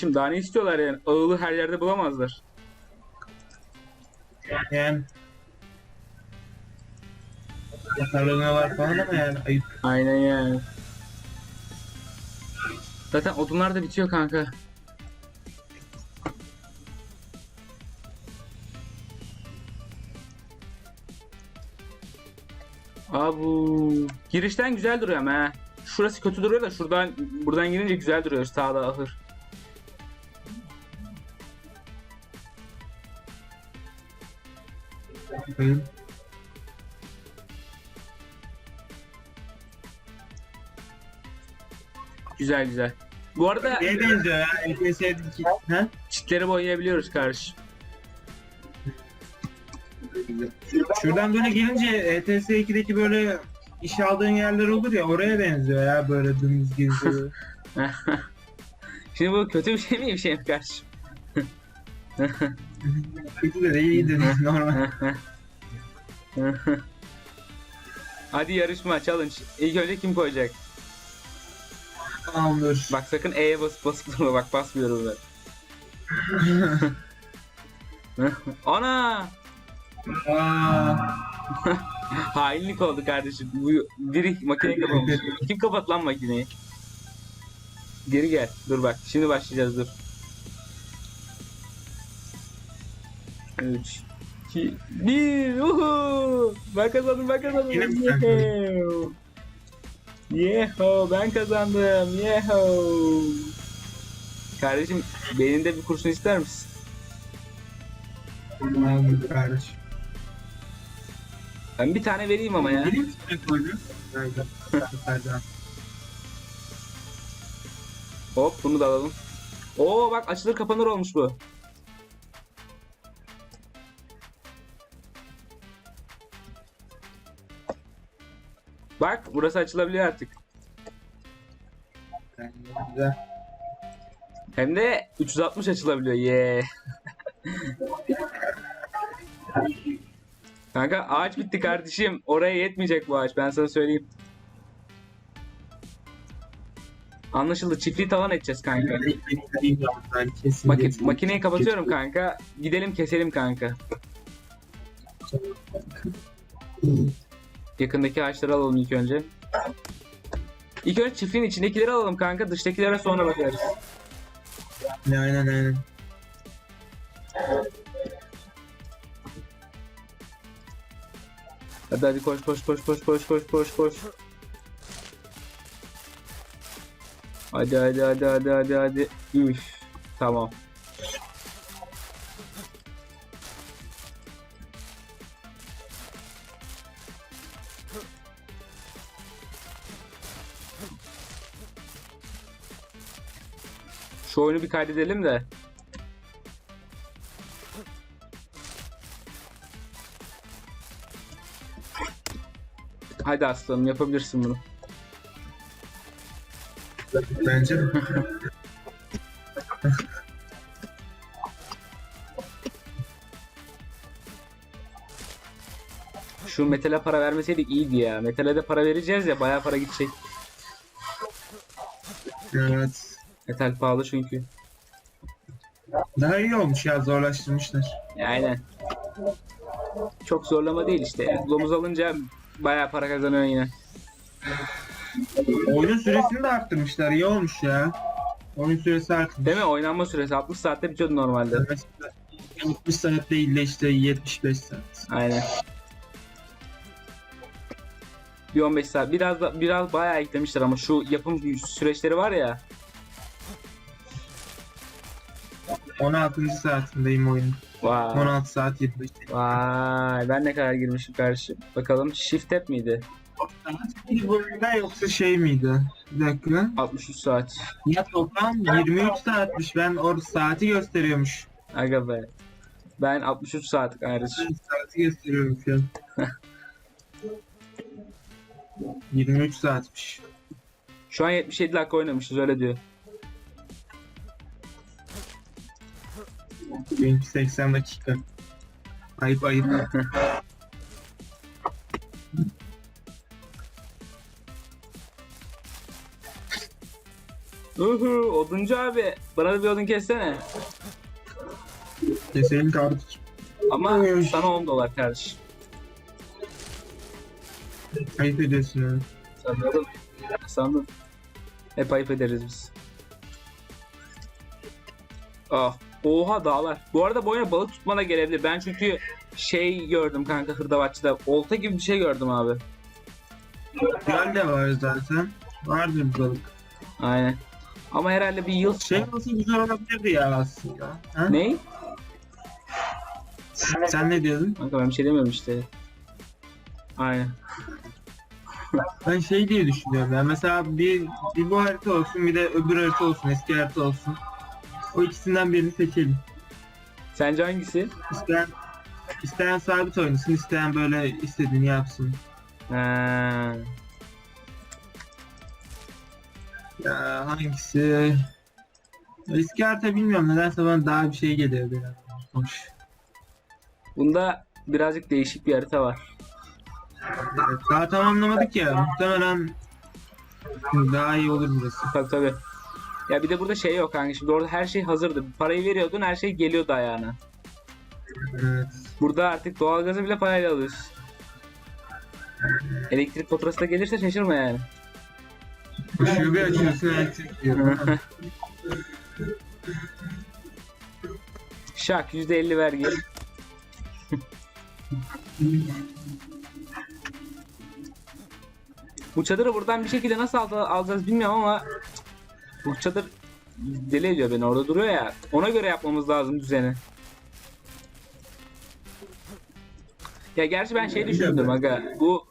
Şimdi daha ne istiyorlar yani? Ağılı her yerde bulamazlar. Yani yakalanıyorlar falan ama yani ayıp. Aynen yani. Zaten odunlar da bitiyor kanka. Abu. Girişten güzel duruyor ama ha. Şurası kötü duruyor da şuradan buradan girince güzel duruyor sağda ahır. Ayıp. Güzel güzel. Bu arada Neye benziyor ya? ETS'deki. Ha? çitleri boyayabiliyoruz karşı. Şuradan böyle gelince ETS 2'deki böyle iş aldığın yerler olur ya oraya benziyor ya böyle dümdüz geziyor. Şimdi bu kötü bir şey mi bir şey mi kardeşim? Kötü de değil iyi de değil normal. Hadi yarışma challenge. İlk önce kim koyacak? Tamamdır. Bak sakın E'ye basıp basıp durma bak basmıyorum ben. Ana! Hainlik oldu kardeşim. Bu biri makineyi kapamış. Kim kapat lan makineyi? Geri gel. Dur bak. Şimdi başlayacağız dur. 3 2 1 Uhu! Ben kazandım ben kazandım. Yeho! Yeho ben kazandım. Yeho! Kardeşim benim de bir kurşun ister misin? Kardeşim. Ben bir tane vereyim ama ya. Hop bunu da alalım. Oo bak açılır kapanır olmuş bu. Bak burası açılabiliyor artık. Güzel. Hem de 360 açılabiliyor. Yeah. Kanka ağaç bitti kardeşim. Oraya yetmeyecek bu ağaç. Ben sana söyleyeyim. Anlaşıldı. Çiftliği talan edeceğiz kanka. Ben kesin Maki- geçtim. makineyi kapatıyorum kanka. Gidelim keselim kanka. Yakındaki ağaçları alalım ilk önce. İlk önce çiftliğin içindekileri alalım kanka. Dıştakilere sonra bakarız. Aynen aynen. Hadi hadi koş koş koş koş koş koş koş koş. Hadi hadi hadi hadi hadi hadi. Üf. Tamam. Şu oyunu bir kaydedelim de. Hadi aslanım yapabilirsin bunu. Bence. Şu metale para vermeseydik iyiydi ya. Metale de para vereceğiz ya bayağı para gidecek. Evet. Metal pahalı çünkü. Daha iyi olmuş ya zorlaştırmışlar. Aynen. Çok zorlama değil işte. Domuz alınca bayağı para kazanıyorsun yine. Oyunun süresini de arttırmışlar. iyi olmuş ya. Oyun süresi artmış. Değil mi? Oynanma süresi 60 saatte bitiyordu normalde. Mesela 60 saat değil de işte 75 saat. Aynen. Bir 15 saat. Biraz da biraz bayağı eklemişler ama şu yapım süreçleri var ya. 16. saatindeyim oyunun. Vay. 16 saat 25 dakika. Vay. Ben ne kadar girmişim kardeşim. Bakalım shift tab miydi? Bir bölümde yoksa şey miydi? Bir dakika. 63 saat. Ya toplam 23 saatmiş. Ben orada saati gösteriyormuş. Aga be. Ben 63 saat kardeşim. Saati gösteriyormuş ya. 23 saatmiş. Şu an 77 dakika oynamışız öyle diyor. Benimki 80 dakika. Ayıp ayıp. Uhu, oduncu abi. Bana da bir odun kessene. Keselim kardeşim. Ama sana 10 dolar kardeşim. Ayıp ediyorsun ha. Sanırım. Sandım. Hep ayıp ederiz biz. Ah. Oha dağlar. Bu arada bu oyuna balık tutmana gelebilir. Ben çünkü şey gördüm kanka hırdavatçıda. Olta gibi bir şey gördüm abi. Göl de var zaten. Vardır balık. Aynen. Ama herhalde bir yıl... Şey nasıl güzel olabilirdi ya aslında. Ha? Ne? Sen ne diyordun? Kanka ben bir şey demiyorum işte. Aynen. Ben şey diye düşünüyorum ya. Mesela bir, bir bu harita olsun bir de öbür harita olsun. Eski harita olsun. O ikisinden birini seçelim. Sence hangisi? İsteyen, isteyen sabit oynasın, isteyen böyle istediğini yapsın. Ha. Ya hangisi? Eski harita bilmiyorum nedense bana daha bir şey geliyor biraz. Hoş. Bunda birazcık değişik bir harita var. Evet, daha tamamlamadık ya. Muhtemelen daha iyi olur burası. Tabii tabii. Ya bir de burada şey yok kanka. Şimdi orada her şey hazırdı. Parayı veriyordun her şey geliyordu ayağına. Evet. Burada artık doğalgazı bile parayla alıyorsun. Elektrik faturası da gelirse şaşırma yani. Bir açıyorsun elektrik. Şak %50 vergi. Bu çadırı buradan bir şekilde nasıl al- alacağız bilmiyorum ama bu çadır deli ediyor beni orada duruyor ya. Ona göre yapmamız lazım düzeni. Ya gerçi ben şey düşündüm aga. Bu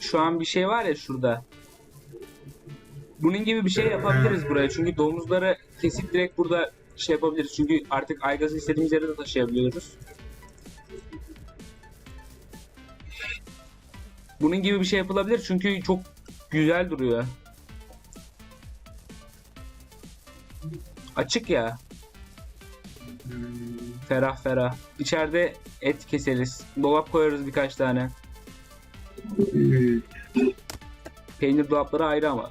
şu an bir şey var ya şurada. Bunun gibi bir şey yapabiliriz buraya. Çünkü domuzları kesip direkt burada şey yapabiliriz. Çünkü artık aygazı istediğimiz yere de taşıyabiliyoruz. Bunun gibi bir şey yapılabilir çünkü çok güzel duruyor. Açık ya. Ferah ferah. İçeride et keseriz. Dolap koyarız birkaç tane. Evet. Peynir dolapları ayrı ama.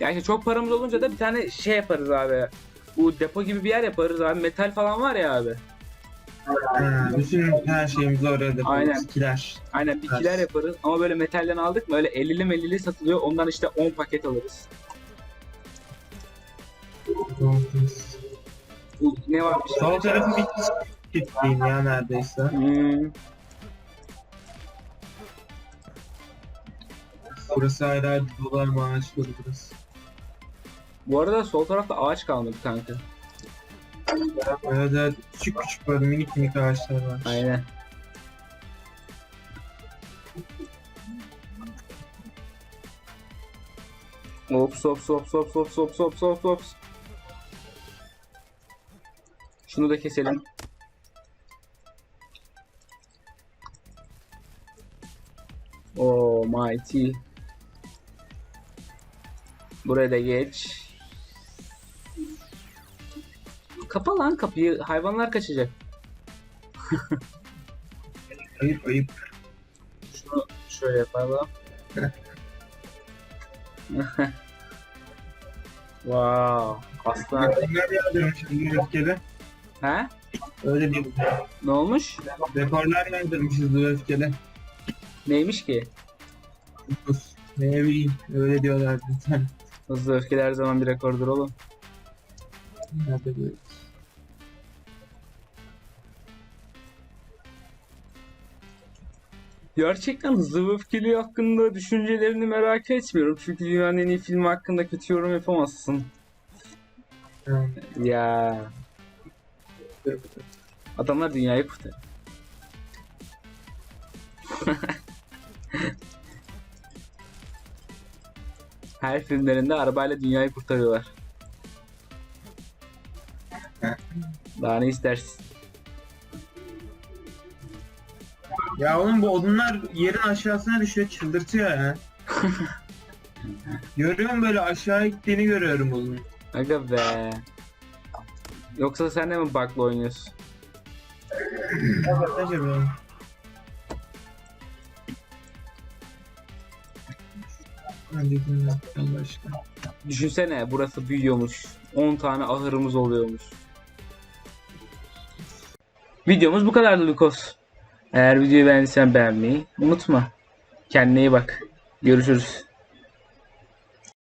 Ya işte çok paramız olunca da bir tane şey yaparız abi. Bu depo gibi bir yer yaparız abi. Metal falan var ya abi. Ha, bütün her şeyimizi oraya da Aynen. Kiler. Aynen bitkiler yaparız ama böyle metalden aldık mı öyle 50'li mellili satılıyor. Ondan işte 10 paket alırız. Bu ne varmış? Sol tarafı bir kitleyim ya neredeyse. Hmm, Burası ayrı ayrı dolar maaşları burası. bu arada sol tarafta ağaç kalmadı kanka. Evet evet küçük küçük böyle minik minik ağaçlar var. Aynen. Hop hop hop hop hop hop hop hop hop. Şunu da keselim. Oh mighty. Buraya da geç. Kapa lan kapıyı. Hayvanlar kaçacak. Ayıp ayıp. Şunu şöyle yapalım. wow. Aslan. Rekorlar yağdırmışız bu öfkede. He? Öyle bir Ne olmuş? rekorlar yağdırmışız bu öfkede. Neymiş ki? Ne bileyim öyle diyorlar zaten. Hızlı öfkeli her zaman bir rekordur oğlum. Nerede böyle? Gerçekten hızlı ve öfkeli hakkında düşüncelerini merak etmiyorum. Çünkü dünyanın en iyi filmi hakkında kötü yorum yapamazsın. Ya. Adamlar dünyayı kurtarıyor. Her filmlerinde arabayla dünyayı kurtarıyorlar. Daha ne istersin? Ya oğlum bu odunlar yerin aşağısına düşüyor çıldırtıyor ya. Görüyorum böyle aşağı gittiğini görüyorum onun. Aga be. Yoksa sen de mi bug'la oynuyorsun? Acaba? Bilmiyorum. Allah aşkına. Düşünsene burası büyüyormuş. 10 tane ahırımız oluyormuş. Videomuz bu kadardı Lukos. Eğer videoyu beğendiysen beğenmeyi unutma. Kendine iyi bak. Görüşürüz.